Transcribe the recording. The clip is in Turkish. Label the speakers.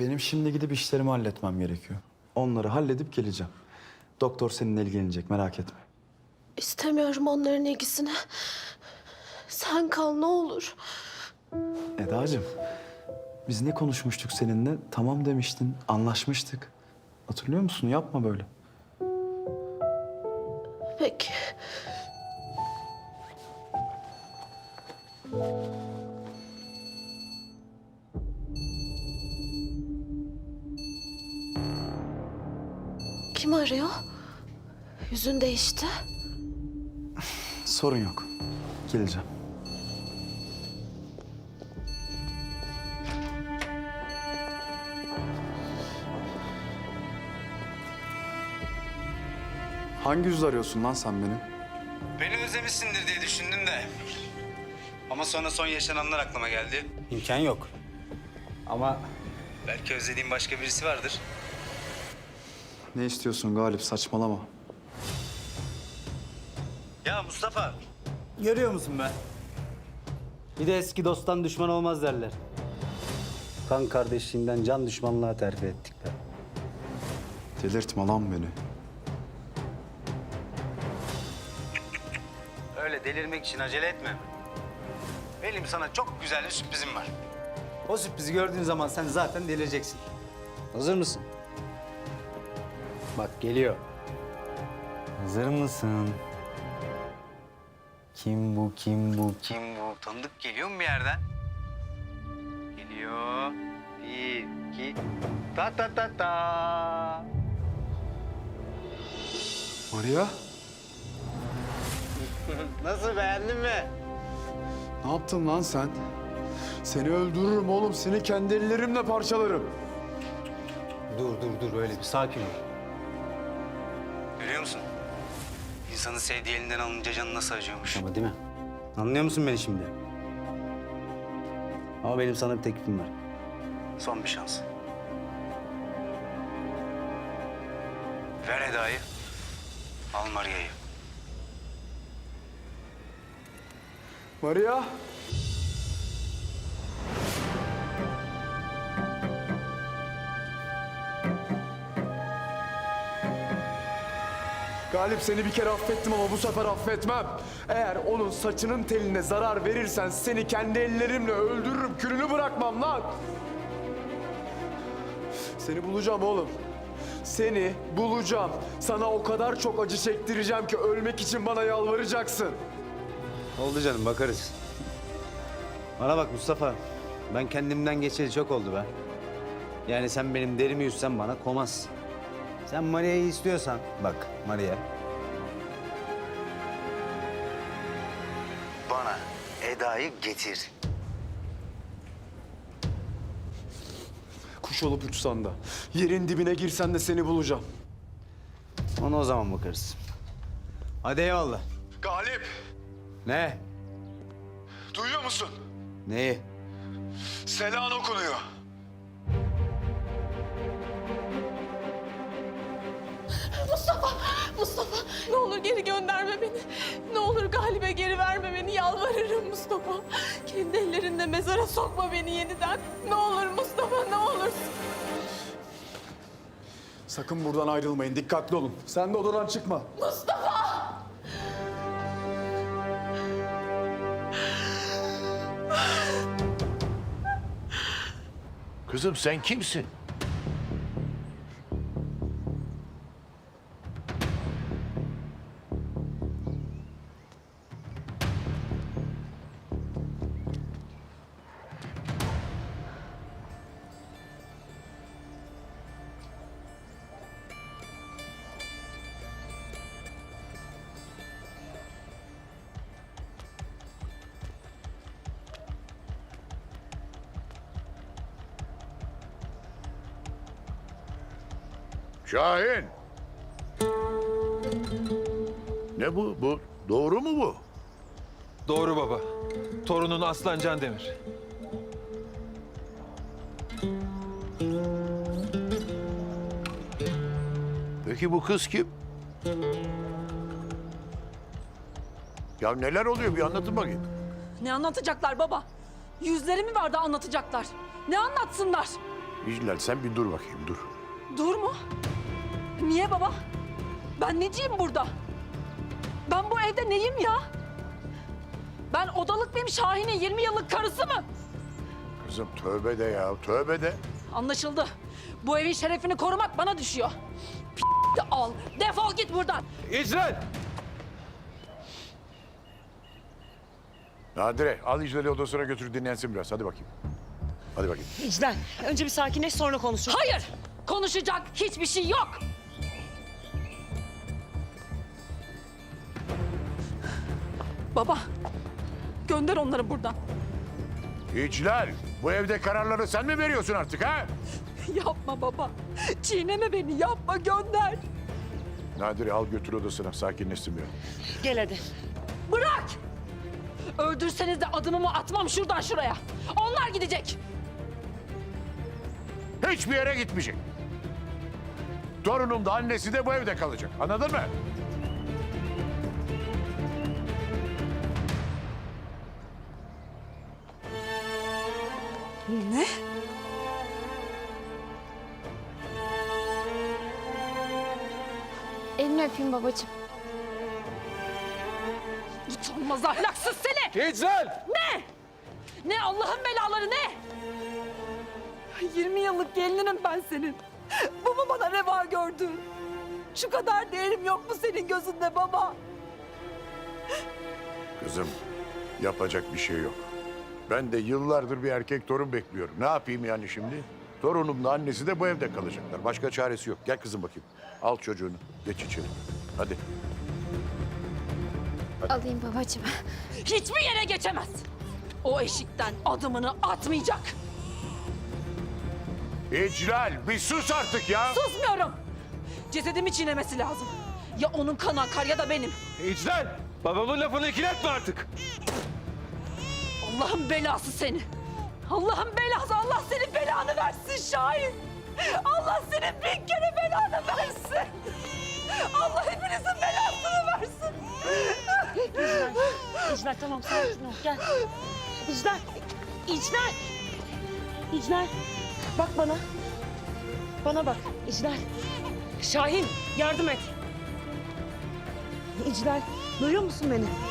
Speaker 1: Benim şimdi gidip işlerimi halletmem gerekiyor. Onları halledip geleceğim. Doktor seninle ilgilenecek merak etme.
Speaker 2: İstemiyorum onların ilgisini. Sen kal ne olur.
Speaker 1: Eda'cığım biz ne konuşmuştuk seninle? Tamam demiştin, anlaşmıştık. Hatırlıyor musun? Yapma böyle.
Speaker 2: Peki. Kim arıyor? Yüzün değişti.
Speaker 1: Sorun yok. Geleceğim. Hangi yüzle arıyorsun lan sen beni?
Speaker 3: Beni özlemişsindir diye düşündüm de. Ama sonra son yaşananlar aklıma geldi. İmkan yok. Ama belki özlediğim başka birisi vardır.
Speaker 1: Ne istiyorsun Galip? Saçmalama.
Speaker 3: Ya Mustafa. Görüyor musun be? Bir de eski dosttan düşman olmaz derler. Kan kardeşliğinden can düşmanlığa terfi ettik be.
Speaker 1: Delirtme lan beni.
Speaker 3: Öyle delirmek için acele etme. Benim sana çok güzel bir sürprizim var. O sürprizi gördüğün zaman sen zaten delireceksin. Hazır mısın? Bak geliyor. Hazır mısın? Kim bu, kim bu, kim bu? Tanıdık geliyor mu bir yerden? Geliyor. Bir, iki, ta ta ta ta.
Speaker 1: Maria,
Speaker 3: Nasıl beğendin mi?
Speaker 1: ne yaptın lan sen? Seni öldürürüm oğlum. Seni kendi ellerimle parçalarım.
Speaker 3: Dur dur dur öyle bir sakin ol. Görüyor musun? İnsanın sevdiği elinden alınca canı nasıl acıyormuş. Ama değil mi? Anlıyor musun beni şimdi? Ama benim sana bir teklifim var. Son bir şans. Ver Eda'yı. Al Maria'yı.
Speaker 1: Maria. Galip seni bir kere affettim ama bu sefer affetmem. Eğer onun saçının teline zarar verirsen seni kendi ellerimle öldürürüm. Külünü bırakmam lan. Seni bulacağım oğlum. Seni bulacağım. Sana o kadar çok acı çektireceğim ki ölmek için bana yalvaracaksın.
Speaker 3: Oldu canım bakarız. Bana bak Mustafa. Ben kendimden geçeli çok oldu be. Yani sen benim derimi yüzsen bana komaz. Sen Maria'yı istiyorsan bak Maria. Bana Eda'yı getir.
Speaker 1: Kuş olup uçsan da, yerin dibine girsen de seni bulacağım.
Speaker 3: Ona o zaman bakarız. Hadi eyvallah.
Speaker 1: Galip,
Speaker 3: Ne?
Speaker 1: duyuyor musun?
Speaker 3: Neyi?
Speaker 1: Selan okunuyor.
Speaker 2: Mustafa ne olur geri gönderme beni. Ne olur galibe geri verme beni. Yalvarırım Mustafa. Kendi ellerinle mezara sokma beni yeniden. Ne olur Mustafa ne olursun.
Speaker 1: Sakın buradan ayrılmayın, dikkatli olun. Sen de odadan çıkma.
Speaker 4: Kızım sen kimsin? Şahin. Ne bu? Bu doğru mu bu?
Speaker 5: Doğru baba. Torunun Aslan Can Demir.
Speaker 4: Peki bu kız kim? Ya neler oluyor bir anlatın bakayım.
Speaker 6: Ne anlatacaklar baba? Yüzleri mi var da anlatacaklar? Ne anlatsınlar?
Speaker 4: İclal sen bir dur bakayım dur.
Speaker 6: Dur mu? Niye baba? Ben neciyim burada? Ben bu evde neyim ya? Ben odalık mıyım Şahin'in 20 yıllık karısı mı?
Speaker 4: Kızım tövbe de ya tövbe de.
Speaker 6: Anlaşıldı. Bu evin şerefini korumak bana düşüyor. P- al. Defol git buradan.
Speaker 5: İclal!
Speaker 4: Nadire al İclal'i odasına götür dinlensin biraz hadi bakayım. Hadi bakayım.
Speaker 7: İclal, önce bir sakinleş sonra konuşuruz.
Speaker 6: Hayır. Konuşacak hiçbir şey yok. Baba. Gönder onları buradan.
Speaker 4: İclal bu evde kararları sen mi veriyorsun artık ha?
Speaker 6: Yapma baba. Çiğneme beni yapma gönder.
Speaker 4: Nadire al götür odasına sakinleşsin biraz.
Speaker 7: Gel hadi.
Speaker 6: Bırak! Öldürseniz de adımımı atmam şuradan şuraya. Onlar gidecek.
Speaker 4: Hiçbir yere gitmeyecek. Torunum da annesi de bu evde kalacak. Anladın mı?
Speaker 6: Ne?
Speaker 2: Elini öpeyim babacığım.
Speaker 6: Utanmaz ahlaksız seni.
Speaker 5: İclal!
Speaker 6: Ne? Ne Allah'ın belaları ne? 20 yıllık gelinim ben senin. Bu mu bana reva gördün? Şu kadar değerim yok mu senin gözünde baba?
Speaker 4: Kızım yapacak bir şey yok. Ben de yıllardır bir erkek torun bekliyorum. Ne yapayım yani şimdi? Torunumla annesi de bu evde kalacaklar. Başka çaresi yok. Gel kızım bakayım. Al çocuğunu. Geç içeri. Hadi.
Speaker 2: Alayım babacığım.
Speaker 6: Hiçbir yere geçemez. O eşikten adımını atmayacak.
Speaker 4: İclal bir sus artık ya.
Speaker 6: Susmuyorum. Cesedimi çiğnemesi lazım. Ya onun kan akar ya da benim.
Speaker 5: İclal! Babamın lafını ikiletme artık.
Speaker 6: Allah'ın belası seni. Allah'ın belası. Allah senin belanı versin Şahin. Allah senin bin kere belanı versin. Allah hepinizin belasını versin.
Speaker 7: İclal tamam sakin ol gel. İclal, İclal. İclal, bak bana. Bana bak, İclal. Şahin, yardım et. İclal, duyuyor musun beni?